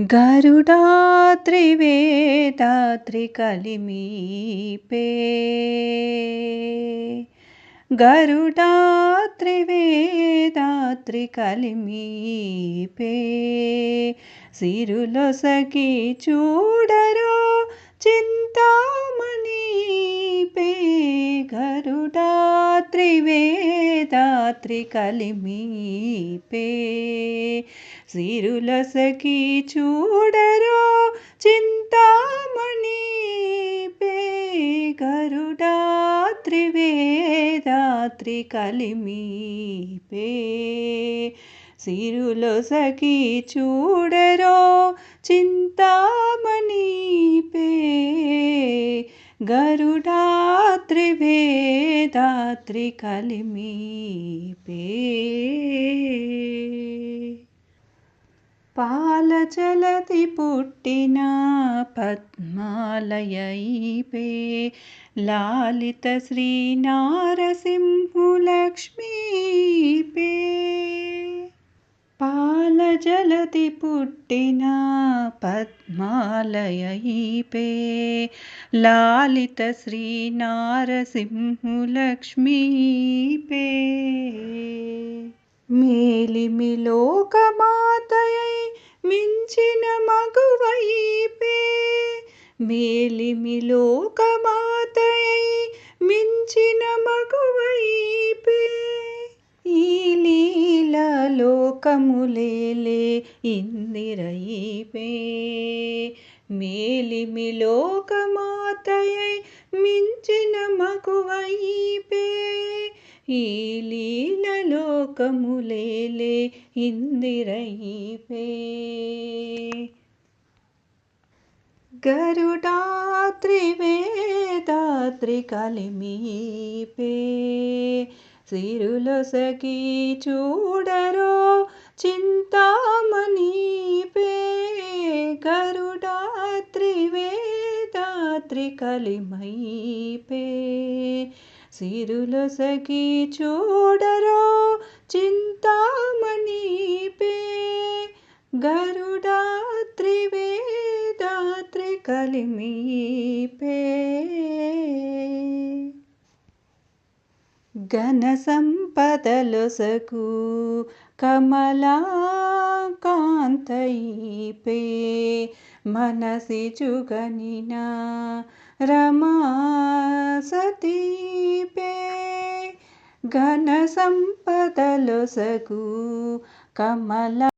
గరుడాత్రివేదాత్రికలిమీపే. గరుడాత్రివేదాత్రికలిమీపే. సిరులొసగి చూడరో చింతామణిపే. గరుడాత్రివే గరుడాత్రివేదాత్రికలిమీపే సిరులసకి చూడరో చింతామణి పే గరుడాత్రివేదాత్రి కలిమి పే సిరులొసకి చూడరో చింతామణి పే గరుడాత్రివేదాత్రి त्रिभेदात्रिकलिमीपे पालचलति पुट्टिना पद्मालयैपे। लालितश्रीनारसिंहलक्ष्मीपे। పతి పుట్టిన పద్మాలయీపే లాలిత శ్రీ నారసింహులక్ష్మీపే మేలిమిలోకమాతయై మించిన మగువైపే మేలిమిలోకమాతయై మించిన మగువైపే లీలలోకములేలే మేలిమి మేలిమిలోకమాతయై మించిన మగువైపే ఈ లీలలోకములేలే గరుడాత్రి వేదాత్రి కలిమీపే. సిరులొసగి చూడరో చింతామణిపే గరుడాత్రివేదాత్రి కలిమైపే సిరులొసగి చూడరో చింతామణి పే. చింతామణిపే గరుడాత్రివేదాత్రి కలిమీపే ఘన సంపదలొసకు కమలాకాంతైపే మనసి జుగనిన రమాసతీపే ఘన సంపదలొసకు కమల